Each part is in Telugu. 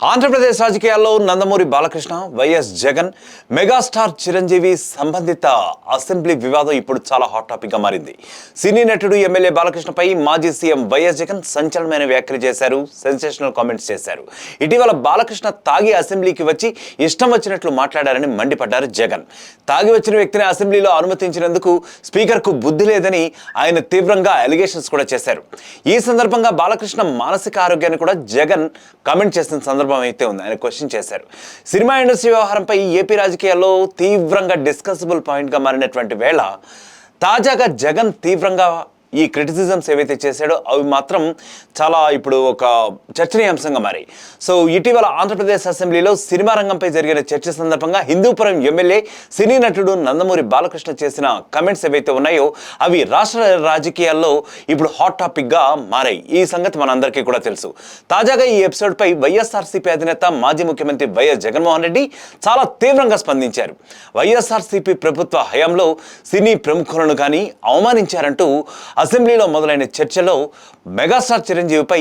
ఆంధ్రప్రదేశ్ రాజకీయాల్లో Nandamuri Balakrishna Y S Jagan megastar Chiranjeevi సంబంధిత అసెంబ్లీ వివాదం ఇప్పుడు చాలా హాట్ టాపిక్గా మారింది. సినీ నటుడు ఎమ్మెల్యే బాలకృష్ణపై మాజీ సీఎం వైఎస్ జగన్ సంచలనమైన వ్యాఖ్యలు చేశారు సెన్సేషనల్ కామెంట్స్ చేశారు. ఇటీవల బాలకృష్ణ తాగి అసెంబ్లీకి వచ్చి ఇష్టం వచ్చినట్లు మాట్లాడారని మండిపడ్డారు జగన్. తాగి వచ్చిన వ్యక్తిని అసెంబ్లీలో అనుమతించినందుకు స్పీకర్కు బుద్ధి లేదని ఆయన తీవ్రంగా అలిగేషన్స్ కూడా చేశారు. ఈ సందర్భంగా బాలకృష్ణ మానసిక ఆరోగ్యాన్ని కూడా జగన్ కామెంట్ చేసిన సందర్భం అయితే ఉంది. ఆయన క్వశ్చన్ చేశారు. సినిమా ఇండస్ట్రీ వ్యవహారంపై ఏపీ రాజకీయాల్లో తీవ్రంగా డిస్కసబుల్ పాయింట్గా మారినటువంటి వేళ తాజాగా జగన్ తీవ్రంగా ఈ క్రిటిసిజమ్స్ ఏవైతే చేశాడో అవి మాత్రం చాలా ఇప్పుడు ఒక చర్చనీయాంశంగా మారాయి. సో ఇటీవల ఆంధ్రప్రదేశ్ అసెంబ్లీలో సినిమా రంగంపై జరిగిన చర్చ సందర్భంగా హిందూపురం ఎమ్మెల్యే సినీ నటుడు నందమూరి బాలకృష్ణ చేసిన కమెంట్స్ ఏవైతే ఉన్నాయో అవి రాష్ట్ర రాజకీయాల్లో ఇప్పుడు హాట్ టాపిక్గా మారాయి. ఈ సంగతి మనందరికీ కూడా తెలుసు. తాజాగా ఈ ఎపిసోడ్పై వైఎస్ఆర్సీపీ అధినేత మాజీ ముఖ్యమంత్రి వైఎస్ జగన్మోహన్ రెడ్డి చాలా తీవ్రంగా స్పందించారు. వైఎస్ఆర్సీపీ ప్రభుత్వ హయాంలో సినీ ప్రముఖులను కానీ అవమానించారంటూ అసెంబ్లీలో మొదలైన చర్చలో మెగాస్టార్ చిరంజీవిపై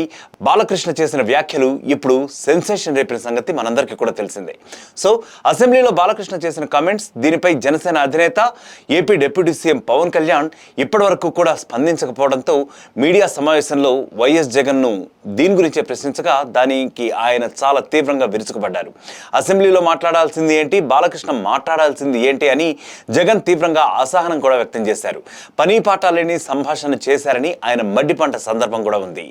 బాలకృష్ణ చేసిన వ్యాఖ్యలు ఇప్పుడు సెన్సేషన్ రేపిన సంగతి మనందరికీ కూడా తెలిసిందే. సో అసెంబ్లీలో బాలకృష్ణ చేసిన కామెంట్స్ దీనిపై జనసేన అధినేత AP deputy CM Pawan Kalyan ఇప్పటివరకు కూడా స్పందించకపోవడంతో మీడియా సమావేశంలో వైఎస్ జగన్ను దీని గురించే ప్రశ్నించగా దానికి ఆయన చాలా తీవ్రంగా విరుచుకుపడ్డారు. అసెంబ్లీలో మాట్లాడాల్సింది ఏంటి బాలకృష్ణ మాట్లాడాల్సింది ఏంటి అని జగన్ తీవ్రంగా అసహనం కూడా వ్యక్తం చేశారు. పని పాట లేని సంభాషణ చేశారని ఆయన మడ్డిపంట సందర్భం కూడా ఉంది.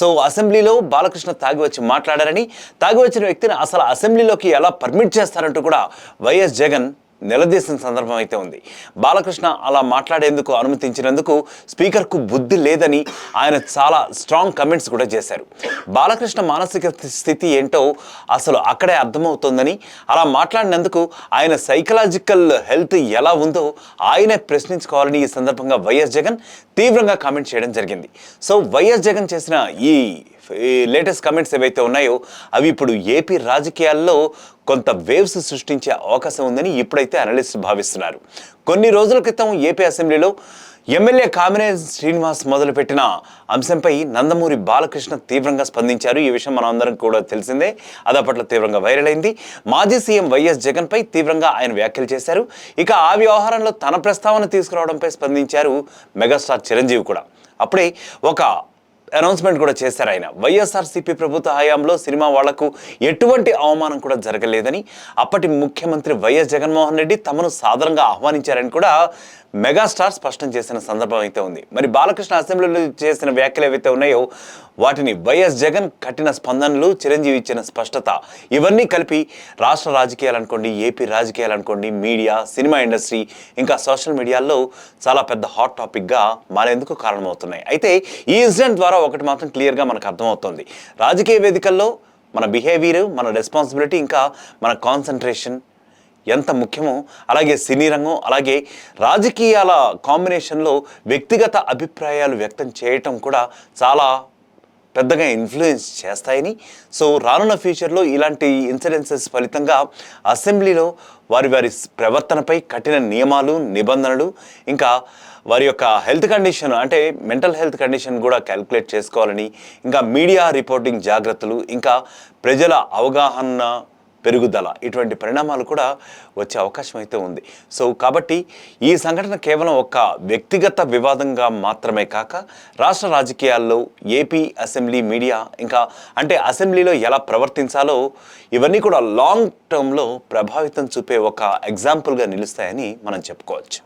సో అసెంబ్లీలో బాలకృష్ణ తాగి వచ్చి మాట్లాడారని తాగి వచ్చిన వ్యక్తిని అసలు అసెంబ్లీలోకి ఎలా పర్మిట్ చేస్తారంటూ కూడా వైఎస్ జగన్ నిలదీసిన సందర్భం అయితే ఉంది. బాలకృష్ణ అలా మాట్లాడేందుకు అనుమతించినందుకు స్పీకర్కు బుద్ధి లేదని ఆయన చాలా స్ట్రాంగ్ కమెంట్స్ కూడా చేశారు. బాలకృష్ణ మానసిక స్థితి ఏంటో అసలు అక్కడే అర్థమవుతోందని అలా మాట్లాడినందుకు ఆయన సైకలాజికల్ హెల్త్ ఎలా ఉందో ఆయనే ప్రశ్నించుకోవాలని ఈ సందర్భంగా వైఎస్ జగన్ తీవ్రంగా కామెంట్ చేయడం జరిగింది. సో వైఎస్ జగన్ చేసిన ఈ ఈ లేటెస్ట్ కమెంట్స్ ఏవైతే ఉన్నాయో అవి ఇప్పుడు ఏపీ రాజకీయాల్లో కొంత వేవ్స్ సృష్టించే అవకాశం ఉందని ఇప్పుడైతే అనలిస్ట్ భావిస్తున్నారు. కొన్ని రోజుల క్రితం ఏపీ అసెంబ్లీలో ఎమ్మెల్యే కామినేని శ్రీనివాస్ మొదలుపెట్టిన అంశంపై నందమూరి బాలకృష్ణ తీవ్రంగా స్పందించారు. ఈ విషయం మనందరం అందరం కూడా తెలిసిందే. అదపట్ల తీవ్రంగా వైరల్ అయింది. మాజీ సీఎం వైఎస్ జగన్పై తీవ్రంగా ఆయన వ్యాఖ్యలు చేశారు. ఇక ఆ వ్యవహారంలో తన ప్రస్తావన తీసుకురావడంపై స్పందించారు మెగాస్టార్ చిరంజీవి కూడా. అప్పుడే ఒక అనౌన్స్మెంట్ కూడా చేశారు ఆయన. వైఎస్ఆర్సీపీ ప్రభుత్వ హయాంలో సినిమా వాళ్ళకు ఎటువంటి అవమానం కూడా జరగలేదని అప్పటి ముఖ్యమంత్రి వైఎస్ జగన్మోహన్ రెడ్డి తమను సాధారణంగా ఆహ్వానించారని కూడా మెగాస్టార్ స్పష్టం చేసిన సందర్భం అయితే ఉంది. మరి బాలకృష్ణ అసెంబ్లీలో చేసిన వ్యాఖ్యలు ఏవైతే ఉన్నాయో వాటిని వైఎస్ జగన్ కఠిన స్పందనలు చిరంజీవి ఇచ్చిన స్పష్టత ఇవన్నీ కలిపి రాష్ట్ర రాజకీయాలు అనుకోండి ఏపీ రాజకీయాలు అనుకోండి మీడియా సినిమా ఇండస్ట్రీ ఇంకా సోషల్ మీడియాల్లో చాలా పెద్ద హాట్ టాపిక్గా మారేందుకు కారణమవుతున్నాయి. అయితే ఈ ఇన్సిడెంట్ ద్వారా ఒకటి మాత్రం క్లియర్గా మనకు అర్థమవుతుంది. రాజకీయ వేదికల్లో మన బిహేవియర్ మన రెస్పాన్సిబిలిటీ ఇంకా మన కాన్సన్ట్రేషన్ ఎంత ముఖ్యమో అలాగే సినీ రంగం అలాగే రాజకీయాల కాంబినేషన్లో వ్యక్తిగత అభిప్రాయాలు వ్యక్తం చేయటం కూడా చాలా పెద్దగా ఇన్ఫ్లుయెన్స్ చేస్తాయని. సో రానున్న ఫ్యూచర్లో ఇలాంటి ఇన్సిడెన్సెస్ ఫలితంగా అసెంబ్లీలో వారి వారి ప్రవర్తనపై కఠిన నియమాలు నిబంధనలు ఇంకా వారి యొక్క హెల్త్ కండిషన్ అంటే మెంటల్ హెల్త్ కండిషన్ కూడా క్యాలిక్యులేట్ చేసుకోవాలని ఇంకా మీడియా రిపోర్టింగ్ జాగ్రత్తలు ఇంకా ప్రజల అవగాహన పెరుగుదల ఇటువంటి పరిణామాలు కూడా వచ్చే అవకాశం అయితే ఉంది. సో కాబట్టి ఈ సంఘటన కేవలం ఒక వ్యక్తిగత వివాదంగా మాత్రమే కాక రాష్ట్ర రాజకీయాల్లో ఏపీ అసెంబ్లీ మీడియా ఇంకా అంటే అసెంబ్లీలో ఎలా ప్రవర్తించాలో ఇవన్నీ కూడా లాంగ్ టర్మ్లో ప్రభావితం చూపే ఒక ఎగ్జాంపుల్గా నిలుస్తాయని మనం చెప్పుకోవచ్చు.